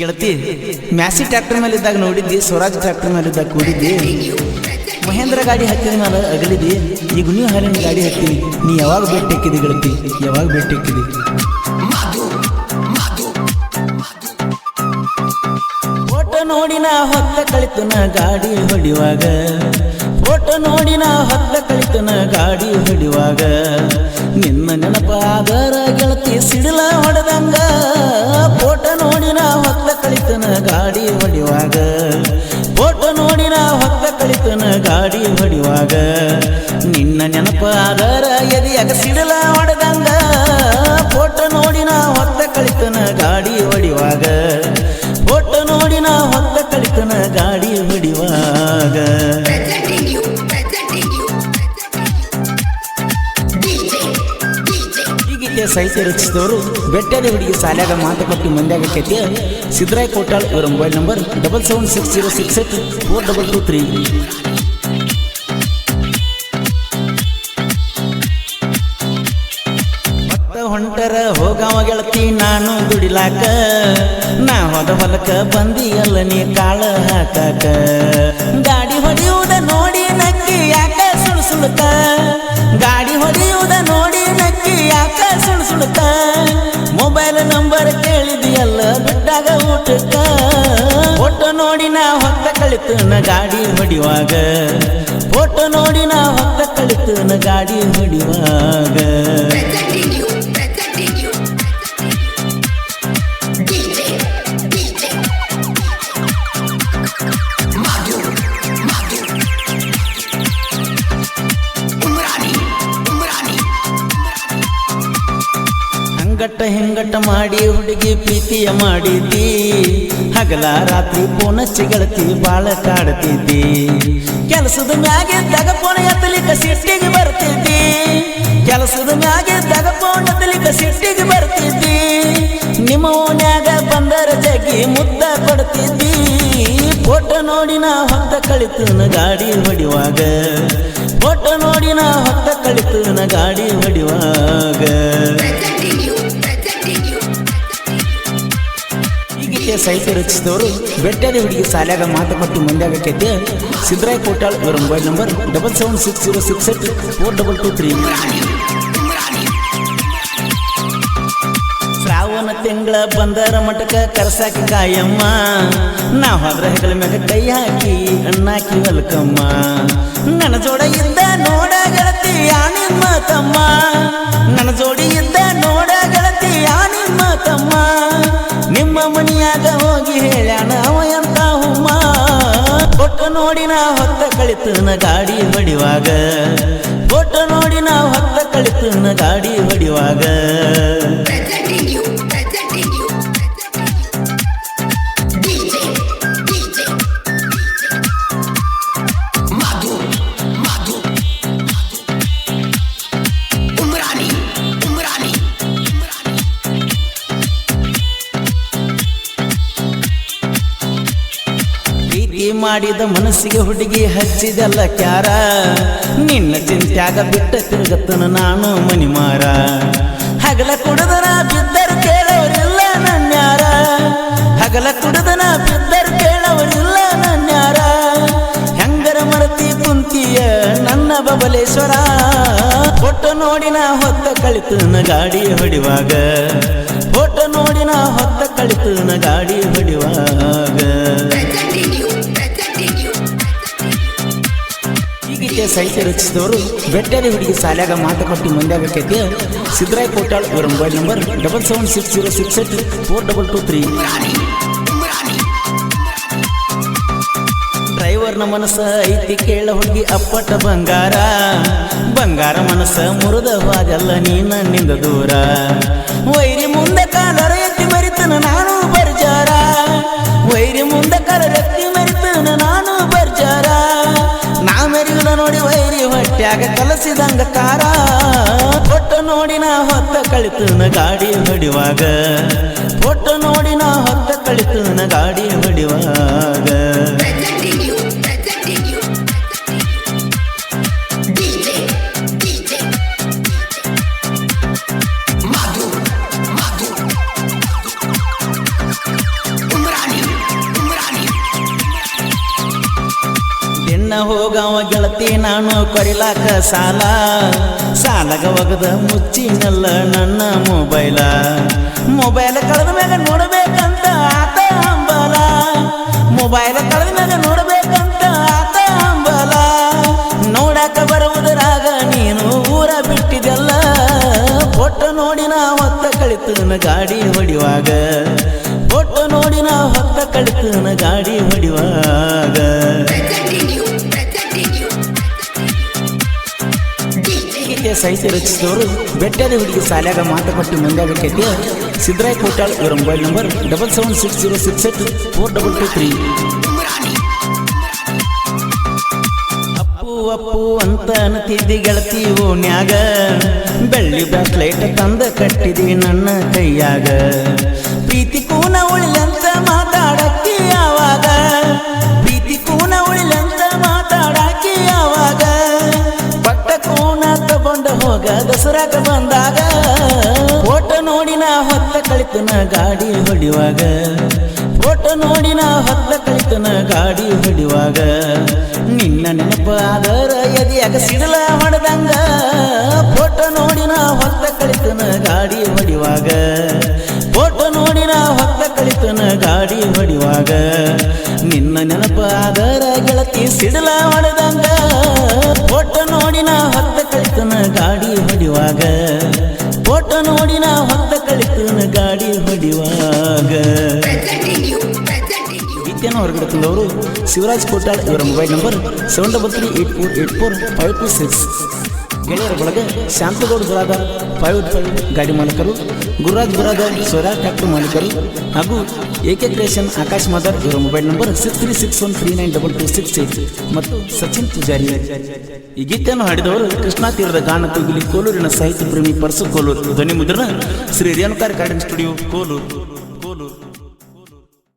ಗೆಳತಿ ಮ್ಯಾಸಿ ಟ್ರ್ಯಾಕ್ಟರ್ ಮೇಲೆ ಇದ್ದಾಗ ನೋಡಿದ್ದಿ ಸ್ವರಾಜ್ ಟ್ರ್ಯಾಕ್ಟರ್ ಮೇಲೆ ಇದ್ದಾಗ ಕೂಡಿದ್ದಿ. ಮಹೇಂದ್ರ ಗಾಡಿ ಹತ್ತಿದ ಮೇಲೆ ಅಗಲಿದ್ದಿ ಈಗ ನೀವು ಹಾಲಿನ ಗಾಡಿ ಹತ್ತಿ ನೀ ಯಾವಾಗ ಭೇಟಿ ಹಾಕಿದಿ ಗೆಳತಿ? ಯಾವಾಗ ಭೇಟಿ ಹಾಕಿದಿ? ಫೋಟೋ ನೋಡಿ ನಾ ಹೊತ್ತ ಕಳಿತು ನಾ ಗಾಡಿ ಹೊಡಿವಾಗ. ಫೋಟೋ ನೋಡಿ ನಾ ಹೊತ್ತ ಕಳಿತು ನಾ ಗಾಡಿ ಹೊಡಿವಾಗ. ನಿನ್ನ ನೆನಪಾದರ ಗೆಳತಿ ಸಿಡಿಲ ಹೊಡೆದಂಗ ಗಾಡಿ ಹೊಡಿವಾಗ ಫೋಟೋ ನೋಡಿ ನಾ ಹೊಕ್ಕ ಕಳಿತನ ಗಾಡಿ ಹೊಡಿವಾಗ ನಿನ್ನ ನೆನಪಾದರ ಎದಿಯಾಗ ಸಿಡಲ ಹೊಡೆದಂಗ ಗೀತೆ ಸಾಹಿತ್ಯ ರಚಿಸಿದವರು ಬೆಟ್ಟದ ಹುಡುಗಿ ಸಾಲಾದ ಮಾತುಕತೆ ಸಿದ್ರೈ ಸಿದ್ದರಾಯ್ ಕೋಟಾಳ್ ಇವರ mobile number double seven six zero six eight four double two three ಹೊಂಟರ ಹೋಗವ ಗೆಳತಿ, ನಾನು ದುಡಿಲಾಕ. ನಾ ಹೊದ ಹೊಲಕ ಬಂದಿಯಲ್ಲ ನೀ ಕಾಳ ಹಾಕಾಕ. ಗಾಡಿ ಹೊಡೆಯುವುದ ನೋಡಿ ನಕ್ಕಿ, ಯಾಕ ಸುಳು ಸುಳುಕ ಫೋಟೋ ನೋಡಿ ನಾ ಹೊತ್ತ ಕಳಿತು ನ ಗಾಡಿ ಹೊಡಿವಾಗ. ಫೋಟೋ ನೋಡಿ ನಾ ಹೊತ್ತ ಕಳಿತು ನ ಗಾಡಿ ಹೊಡಿವಾಗ. ಹಂಗಟ್ಟ ಹೆಂಗಟ ಮಾಡಿ ಹುಡುಗಿ ಪ್ರೀತಿಯ ಮಾಡಿದ್ದಿ? ಹಗಲ ರಾತ್ರಿ ಪೋನ ಸಿಗಳತಿ ಬಾಳ ಕಾಡ್ತಿದ್ದಿ? ಕೆಲಸದ ಮ್ಯಾಗೆ ತಗ ಫೋನ್ ಎತ್ತಲಿಕ್ಕ ಸಿಟ್ಟಿಗೆ ಬರ್ತಿದ್ದಿ? ಕೆಲಸದ ಮ್ಯಾಗೆ ತಗ ಫೋನ್ ಎತ್ತಲಿಕ್ಕ ಸಿಟ್ಟಿಗೆ ಬರ್ತಿದ್ದಿ? ನಿಮ್ಮ ಓನ್ಯಾಗ ಬಂದರ ಜಗ್ಗಿ ಮುದ್ದ ಕೊಡ್ತಿದ್ದಿ? ಫೋಟೋ ನೋಡಿ ನಾ ಹೊತ್ತ ಕಳಿತು ಗಾಡಿ ಹೊಡಿವಾಗ. ಫೋಟೋ ನೋಡಿ ನಾ ಹೊತ್ತ ಕಳಿತು ಗಾಡಿ ಹೊಡಿವಾಗ. Presenting you, presenting you, ಈ ಗೀತೆ ಸಾಹಿತ್ಯ ರಚಿಸಿದವರು ಬೆಟ್ಟದ ಹುಡುಗಿ ಸಾಲ್ಯಾಗ ಮಾತುಕತೆ ಮಂದ್ಯಾಗ ಕತೆ ಸಿದ್ದರಾಯ್ ಕೋಟಾಳ್ ಇವರ mobile number double seven six zero six eight four double two three Umrani, ಶ್ರಾವಣ ತಿಂಗಳ ಬಂದರ ಮಟಕ ಕರ್ಸಾಕಿ ಕಾಯಮ್ಮ ನಾ ಹೋದ್ರ ಹೆಗಲ ಮ್ಯಾಗ ಕೈ ಹಾಕಿ ಅಣ್ಣಾಕಿ ವಲ್ಕಮ್ಮ ನನ್ನ ಜೋಡ ಇದ್ದ ನೋಡ ಗೆಳತಿ ನಿಮ್ಮ ತಮ್ಮ ನನ್ನ ಜೋಡಿ ಇದ್ದ ನೋಡ ನಾ ಹೊತ್ತ ಕಳಿತು ನ ಗಾಡಿ ಹೊಡಿವಾಗ ಫೋಟೋ ನೋಡಿ ನಾವು ಹೊತ್ತ ನ ಗಾಡಿ ಹೊಡಿವಾಗ ಮಾಡಿದ ಮನಸ್ಸಿಗೆ ಹುಡುಗಿ ಹಚ್ಚಿದಲ್ಲ ಕ್ಯಾರ. ನಿನ್ನ ಚಿಂತ್ಯಾಗ ಬಿಟ್ಟ ತಿರುಗತ್ತನ ನಾನು ಮನಿಮಾರ ಹಗಲ ಕುಡದನ ಬಿದ್ದರು ಕೇಳೋರಿಲ್ಲ ನನ್ಯಾರ ಹಗಲ ಕುಡದನ ಬಿದ್ದರು ಕೇಳೋರಿಲ್ಲ ನನ್ಯಾರ ಹೆಂಗರ ಮರತಿ ಕುಂತಿಯ ನನ್ನ ಬಬಲೇಶ್ವರ. ಫೋಟೋ ನೋಡಿ ನಾ ಹೊತ್ತ ಕಳಿತು ನ ಗಾಡಿ ಹೊಡಿವಾಗ. ಫೋಟೋ ನೋಡಿ ನಾ ಹೊತ್ತ ಕಳಿತು ನ ಗಾಡಿ ಹೊಡಿವಾಗ. ಗೀತೆ ಸಾಹಿತ್ಯ ರಚಿಸಿದವರು ಬೆಟ್ಟದ ಹುಡುಗಿ ಸಾಲ್ಯಾಗ ಮಾತುಕತೆ ಮುಂದೆ ಬೇಕೈತೆ ಸಿದ್ದರಾಯ್ ಕೋಟಾಳ್ ಇವರ mobile number double seven six zero six eight four double two three ಡ್ರೈವರ್ನ ಮನಸ್ಸ ಐತಿ ಕೇಳ ಹುಡುಗಿ ಅಪ್ಪಟ ಬಂಗಾರ. ಬಂಗಾರ ಮನಸ್ಸ ಮುರುದವಾಗಲ್ಲ ನೀ ನನ್ನಿಂದ ನಿಂದ ದೂರ. ವೈರಿ ಮುಂದೆ ಕಾಲರ ಎತ್ತಿ ಮರಿತನ ನಾನು ಬರ್ಜಾರ. ವೈರಿ ಮುಂದೆ ಕಾಲರ ಎತ್ತಿ ನೋಡಿ ವೈರಿ ಹೊಟ್ಯಾಗ ಕಲಸಿದಂಗ ಕಾರ ಫೋಟೋ ನೋಡಿ ನಾ ಹೊತ್ತ ಕಳಿತು ನ ಗಾಡಿ ಹೊಡಿವಾಗ. ಫೋಟೋ ನೋಡಿ ನಾ ಹೊತ್ತ ಕಳಿತು ನ ಗಾಡಿ ಹೊಡಿವಾಗ. ಹೋಗವ ಗೆಳತಿ ನಾನು ಕೊರಿಲಾಕ ಸಾಲ. ಸಾಲಗ ಒಗದ ಮುಚ್ಚಿನಲ್ಲ ನನ್ನ ಮೊಬೈಲ. ಮೊಬೈಲ್ ಕಳೆದ ಮ್ಯಾಗ ನೋಡಬೇಕಂತ ಆತ ಹಂಬಲ ಮೊಬೈಲ್ ಕಳೆದ ಮ್ಯಾಗ ನೋಡಬೇಕಂತ ಆತ ಹಂಬಲ ನೋಡಾಕ ಬರುವುದರಾಗ ನೀನು ಊರ ಬಿಟ್ಟಿದೆಲ್ಲ. ಫೋಟೋ ನೋಡಿ ನಾ ಹೊತ್ತ ಕಳಿತನ ಗಾಡಿ ಹೊಡಿವಾಗ ಫೋಟೋ ನೋಡಿ ನಾ ಹೊತ್ತ ಕಳಿತನ ಗಾಡಿ ಹೊಡಿವಾಗ ಗೀತೆ ಸಾಹಿತ್ಯ ರಚಿಸಿದವರು ಬೆಟ್ಟದ ಹುಡುಗಿ ಸಾಲಾಗ ಮಾತುಕಟ್ಟು ಮಂದ್ಯಾಗಕ್ಕೈತಿ ಸಿದ್ದರಾಯ್ ಕೋಟಾಳ್ ಇವರ mobile number double seven six zero six eight four double two three. Appu Appu ಅಂತ ಅನ್ತಿದ್ದಿ ಗೆಳತಿ ಓನ್ಯಾಗ ಬೆಳ್ಳಿ ಬ್ಯಾಸ್ಲೈಟ್ ತಂದ ಕಟ್ಟಿದಿ ನನ್ನ ಕೈಯಾಗ. ಪ್ರೀತಿ ಕೂನ ಉಳಿಲಂತ ಮಾತಾಡಕ್ಕಿ ತಗೊಂಡ ಹೋಗ, ದಸರಾಕ ಬಂದಾಗ. ಫೋಟೋ ನೋಡಿ ನಾ ಹೊತ್ತ ಕಳಿತನ ಗಾಡಿ ಹೊಡಿವಾಗ ಫೋಟೋ ನೋಡಿ ನಾ ಹೊತ್ತ ಕಳಿತನ ಗಾಡಿ ಹೊಡಿವಾಗ ನಿನ್ನ ನೆನಪು ಆದರ ಎದಿಯಾಗ ಸಿಡಲ ಹೊಡೆದಂಗ. ಫೋಟೋ ನೋಡಿ ನಾ ಹೊತ್ತ ಕಳಿತನ ಗಾಡಿ ಹೊಡಿವಾಗ ಫೋಟೋ ನೋಡಿ ನಾ ಹೊತ್ತ ಕಳಿತನ ಗಾಡಿ ಹೊಡಿವಾಗ ನಿನ್ನ ನೆನಪು ಆದರ ಗೆಳತಿ ಸಿಡಲ ಹೊಡೆದಂಗ. ಹೊಡಿವಾಗ ಫೋಟೋ ನೋಡಿ ನಾ ಹೊತ್ತ ಗಾಡಿ ಹೊಡಿವಾಗ. ಗೀತೆಯನ್ನು ಹೊರಗಡೆ ತಂದವರು ಶಿವರಾಜ್ ಕೋಟಾಳ್ ಇವರ mobile number seven double three eight four eight four five two six ಗೆಳೆಯರ ಬಳಗ ಶಾಂತಗೌಡ ಬುರಾದಾರ್ ಗಾಡಿ ಮಾಲೀಕರು ಗುರುರಾಜ್ ಗುರಾದ ಸ್ವರಾ ಟ್ಯಾಕ್ಟರ್ ಮಾಲೀಕರು ಹಾಗೂ ಎಕೆ ಕ್ರಿಯೇಷನ್ ಆಕಾಶ್ ಮಾದರ್ ಇವರ mobile number six three six one three nine double two six eight ಮತ್ತು ಸಚಿನ್ ಪೂಜಾರಿ. ಈ ಗೀತೆಯನ್ನು ಹಾಡಿದವರು ಕೃಷ್ಣಾ ತೀರದ ಗಾನ ಕೋಲೂರಿನ ಸಾಹಿತ್ಯ ಪ್ರೇಮಿ ಪರ್ಸು ಕೋಲೂರು. ಧ್ವನಿ ಮುದ್ರಣ ಶ್ರೀ ರೇಣುಕಾರ್ ಗಾರ್ಡನ್ ಸ್ಟುಡಿಯೋ ಕೋಲೂರು.